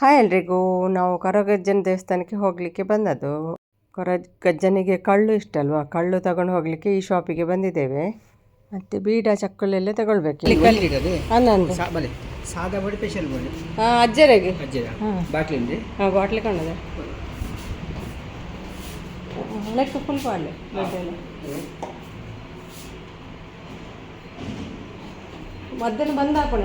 Hi ಎಲ್ರಿಗೂ. ನಾವು ಕರಗಜ್ಜನ ದೇವಸ್ಥಾನಕ್ಕೆ ಹೋಗಲಿಕ್ಕೆ ಬಂದದ್ದು. ಕೊರ ಗಜ್ಜನಿಗೆ ಕಳ್ಳು ಇಷ್ಟ ಅಲ್ವಾ ಕಳ್ಳು ತಗೊಂಡು ಹೋಗಲಿಕ್ಕೆ ಈ ಶಾಪಿಗೆ ಬಂದಿದ್ದೇವೆ. ಮತ್ತೆ ಬೀಡ ಚಕ್ಕಲೆಲ್ಲ ತಗೊಳ್ಬೇಕು. ಇಡದೆ ಅನ್ನಂದು ಸಾ ಬಲೆ ಸಾದಾ ಬಡಿ ಸ್ಪೆಷಲ್ ಬಡಿ ಹಾಂ ಅಜ್ಜರಿಗೆ. ಅಜ್ಜಿದ ಹಾಂ. ಬಾಟ್ಲಿಂದ ಹಾಂ ಬಾಟ್ಲಿ ಕೊಂಡದೆ ಲೆಕ್ಕ ಫುಲ್ ಮಾಡಲಿ ಮಧ್ಯಾಹ್ನ ಬಂದ ಹಾಕೋಣ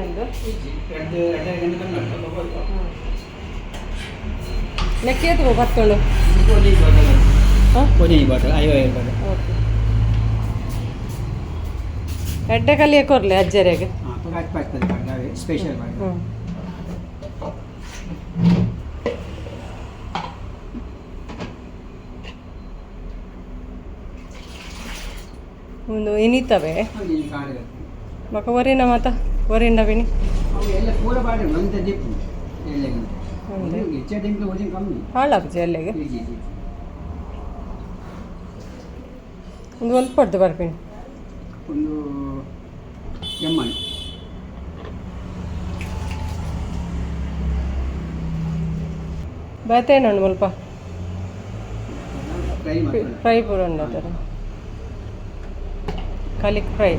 ಲೆಕ್ಕ ಎತ್ಕೋ ಓಕೆ ಎಡ್ಡೆ ಕಲಿಯ ಕೊರ್ಲೆ ಅಜ್ಜರಿಗೆ. ಸ್ಪೆಷಲ್ ಒಂದು ಇನಿತವೆ. ಬಕ ಒರಿನ ಮಾತ? ಒರಿಂಡ ಬಿನಿ ಎಲ್ಲ ಪೂರ ಬಾಡಿ ಒಂದು ದಿಪ್ಪು ಎಲ್ಲ ಹಾಳಾಗ್ಜಿ ಅಲ್ಲಿಗೆ ಜಿ ಒಂದು ಪಡ್ದು ಕೊಡ್ದು ಒಂದು ಎಮ್ಮಣ್ಣು ಬೇತೇನು ಉಂಡು ಸ್ವಲ್ಪ. ಫ್ರೈ ಪೂರ ಅದರ ಕಲಿಕ್ ಫ್ರೈ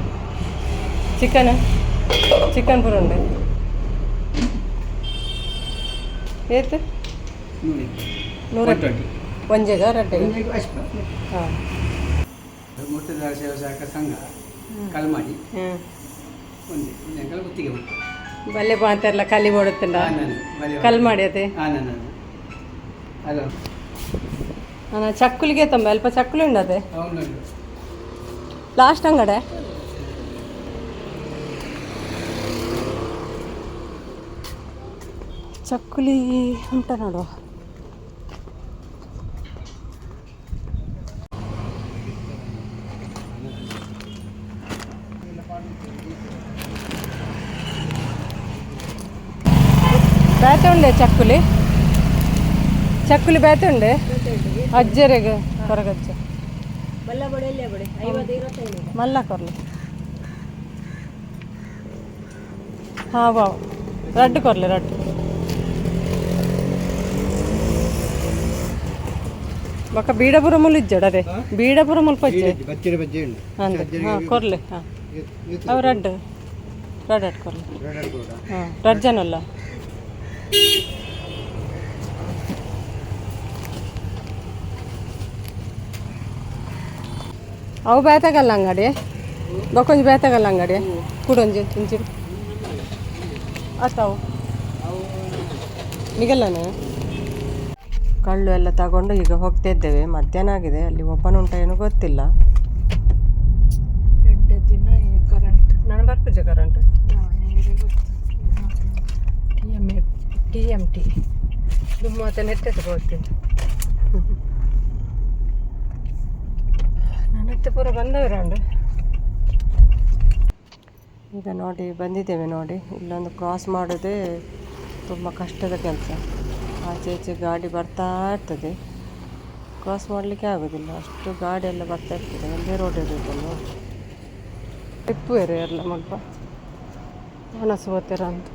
ಚಿಕನ್ ಚಿಕನ್ ಪೂರ ಏತು? ನೂರ ಒಂಜೆಗ ರಡ್ಡೆ. ಹಾಂ. ಕಲ್ ಮಾಡಿ ಸಂಘ ಗುತ್ತಿಗೆ ಬಲ್ಲೆ ಮಾತಾಡಲ್ಲ ಕಲಿ ಓಡುತ್ತಲ್ಲ ಕಲ್ ಮಾಡಿ ಅದೇ? ಹಲೋ. ನಾನು ಚಕ್ಕುಲಿಗೆ ತಂಬ ಅಲ್ಪ ಚಕ್ಕುಲಿ ಉಂಡದೆ? ಲಾಸ್ಟ್ ಅಂಗಡೆ? ಚಕ್ಕುಲಿ ಉಂಟ ನೋಡು. ಬೇತೆ ಉಂಡೆ ಚಕ್ಕುಲಿ? ಚಕ್ಕುಲಿ ಬೇತೆ ಉಂಡೆ? ಅಜ್ಜರಿಗೆ ಹೊರಗಜ್ಜ ಮಲ್ಲ ಕೊರ್ಲಿ. ಹಾಂ ವಾವ್ ರಡ್ಡು ಕೊರ್ಲಿ, ರಡ್ಡು. ಬೊಕ್ಕ ಬೀಡಪುರಮಲ್ಲಿ ಇಜ್ಜಡರೆ ಬೀಡಪುರಮಲ್ಲಿ ಪಜ್ಜೆ. ಅಂದ್ರೆ ಹಾಂ ಕೊರ್ಲೆ ಹಾ. ಅವು ರಡ್ ರಡ್ ಅಟ್ ಕೊರ್ಲೆ. ಹಾಂ ರಡ್ ಜನಲ್ಲ. ಅವು ಬೇತಾಗಲ್ಲ ಅಂಗಡಿ. ಬಕ್ಕೊಂಜಿ ಬೇತಾಗಲ್ಲ ಅಂಗಡಿ. ಕುಡೊಂಜಿ ಇಂಚಿಡು ಅಷ್ಟವು ಮಿಗಲ್ಲನ ಕಳ್ಳು ಎಲ್ಲ ತಗೊಂಡು ಈಗ ಹೋಗ್ತಾ ಇದ್ದೇವೆ. ಮಧ್ಯಾಹ್ನ ಆಗಿದೆ. ಅಲ್ಲಿ ಓಪನ್ ಉಂಟ ಗೊತ್ತಿಲ್ಲ. ಗೊತ್ತಿಲ್ಲ ದಿನ ಕರೆಂಟ್ ನಾನು ಬರ್ಪೂಜೆ current T M A T M T ದುಮ್ಮತ್ತೆ ನೆತ್ತೆ ಹೋಗ್ತೀನಿ ನನ್ನತ್ತೆ ಪೂರ ಬಂದವರಂಡು ಈಗ ನೋಡಿ ಬಂದಿದ್ದೇವೆ ನೋಡಿ. ಇಲ್ಲೊಂದು ಕ್ರಾಸ್ ಮಾಡೋದೇ ತುಂಬ ಕಷ್ಟದ ಕೆಲಸ. ಆಚೆ ಈಚೆ ಗಾಡಿ ಬರ್ತಾ ಇರ್ತದೆ. ಕ್ರಾಸ್ ಮಾಡಲಿಕ್ಕೆ ಆಗೋದಿಲ್ಲ. ಅಷ್ಟು ಗಾಡಿ ಎಲ್ಲ ಬರ್ತಾ ಇರ್ತದೆ. ಒಂದೇ ರೋಡ್ ಇರೋದಲ್ಲ ಟಿಪ್ಪು ಬೇರೆ ಎಲ್ಲ ಮಲ್ಪ ಮನಸ್ಸು ಓದ್ತೀರ ಅಂತ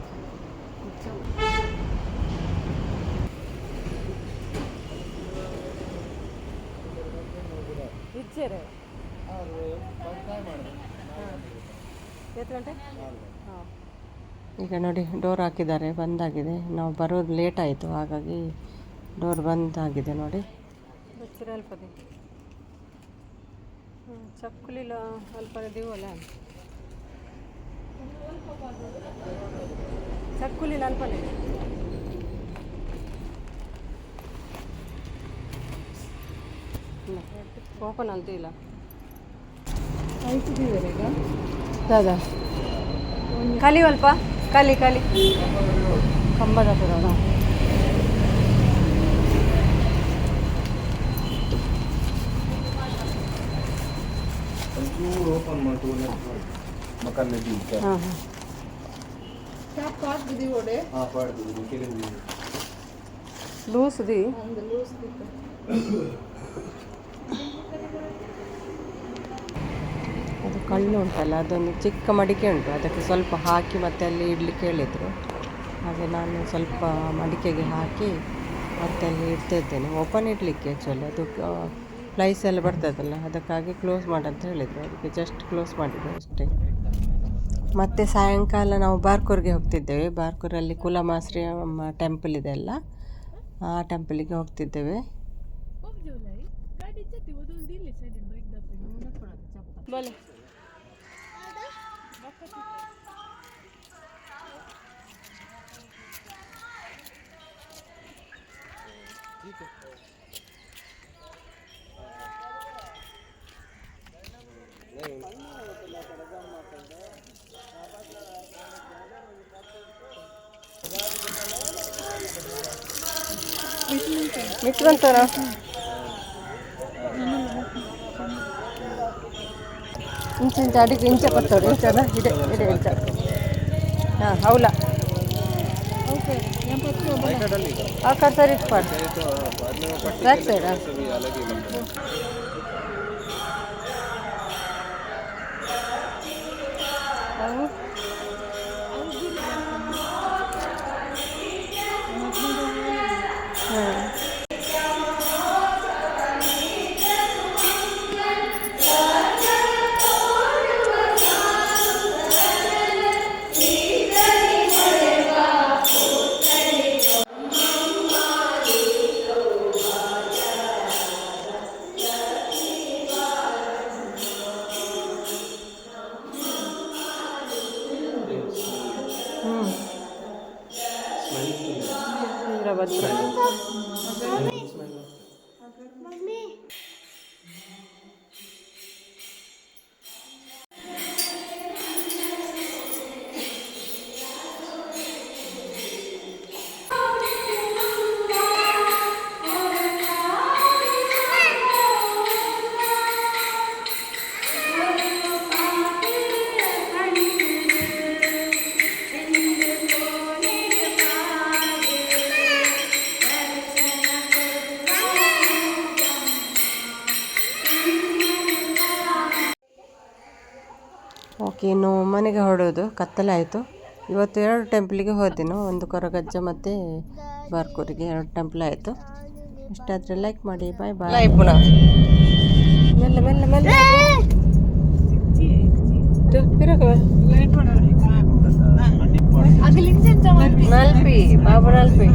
ಇಜ್ಜೆರೆ ಎಷ್ಟು ಗಂಟೆ? ಹಾಂ. ಈಗ ನೋಡಿ ಡೋರ್ ಹಾಕಿದ್ದಾರೆ ಬಂದಾಗಿದೆ. ನಾವು ಬರೋದು ಲೇಟ್ ಆಯಿತು ಹಾಗಾಗಿ ಡೋರ್ ಬಂದಾಗಿದೆ ನೋಡಿ. ಹ್ಞೂ ಚಕ್ಕುಲಿಲ್ಲ ಅಲ್ಪನೆ ದಿವಲ್ಲ? ಚಕ್ಕುಲಿಲ್ಲ ಅಲ್ಪನೆ ಓಪನ್ ಅಂತ ಇಲ್ಲ. ಕಳಿಸಿದ್ದೀರಾ ಈಗ. ದಾದಾ ಕಲಿ ಅಲ್ಪ ಕಲಿ ಕಲಿ ಕಂಬದ ಪುರಾಣ ಓಪನ್ ಮಾಡ್ಕೊಂಡು ಮಕನ್ ನದಿ ಹಾಂ ಹಾಂ ಕ್ಯಾಪ್ ಕಾಸ್ಬಿದಿ ಓಡೆ ಹಾಂ ಪಾಡ್ದು ಕೆಲವು ಲೂಸ್ದಿ ಒಂದು ಲೂಸ್ ಕಳ್ಳು ಉಂಟಲ್ಲ ಅದೊಂದು ಚಿಕ್ಕ ಮಡಿಕೆ ಉಂಟು ಅದಕ್ಕೆ ಸ್ವಲ್ಪ ಹಾಕಿ ಮತ್ತೆ ಅಲ್ಲಿ ಇಡ್ಲಿಕ್ಕೆ ಹೇಳಿದರು ಹಾಗೆ ನಾನು ಸ್ವಲ್ಪ ಮಡಿಕೆಗೆ ಹಾಕಿ ಮತ್ತೆ ಅಲ್ಲಿ ಇಡ್ತಾ ಇದ್ದೇನೆ ಓಪನ್ ಇಡಲಿಕ್ಕೆ ಆ್ಯಕ್ಚುಲಿ ಅದು ಫ್ಲೈಸ್ ಎಲ್ಲ ಬರ್ತದಲ್ಲ ಅದಕ್ಕಾಗಿ ಕ್ಲೋಸ್ ಮಾಡಂತ ಹೇಳಿದರು ಅದಕ್ಕೆ ಜಸ್ಟ್ ಕ್ಲೋಸ್ ಮಾಡಿದೆ ಅಷ್ಟೇ ಮತ್ತು ಸಾಯಂಕಾಲ ನಾವು ಬಾರ್ಕೂರ್ಗೆ ಹೋಗ್ತಿದ್ದೇವೆ ಬಾರ್ಕೂರಲ್ಲಿ ಕುಲಮಾಸ್ರಿ ಟೆಂಪಲ್ ಇದೆ ಅಲ್ಲ ಆ ಟೆಂಪಲಿಗೆ ಹೋಗ್ತಿದ್ದೇವೆ ಮಿಟ್ ಬಂತಾರ ಇಂಚ ಇಂಚ ಅಡಿಗೆ ಇಂಚ ಬರ್ತದೆ ಇಂಚದ ಇದೆ ಇದೆ ಇಂಚ ಹಾಂ ಹೌಲ ಆ ಕಡೆ ಸರಿ ಇಟ್ಪಾಡು ಬ್ಯಾಕ್ ಸೈಡ್ ಹಾಂ ಅವು ಹಾಂ 其他的。ಓಕೆ ಇನ್ನು ಮನೆಗೆ ಹೊರಡೋದು ಕತ್ತಲಾಯಿತು. ಇವತ್ತು ಎರಡು ಟೆಂಪ್ಲಿಗೆ ಹೋದೆನು. ಒಂದು ಕೊರಗಜ್ಜ ಮತ್ತು ಬಾರ್ಕೂರಿಗೆ ಎರಡು ಟೆಂಪ್ಲ್ ಆಯಿತು. ಇಷ್ಟಾದರೆ ಲೈಕ್ ಮಾಡಿ. ಬಾಯ್ ಬಾಯ್ ಪುನಃ. ಮೆಲ್ಲ ಮೆಲ್ಲ ಮೆಲ್ಲ. ನಲ್ಪಿ ಬಾಬು ನಲ್ಪಿ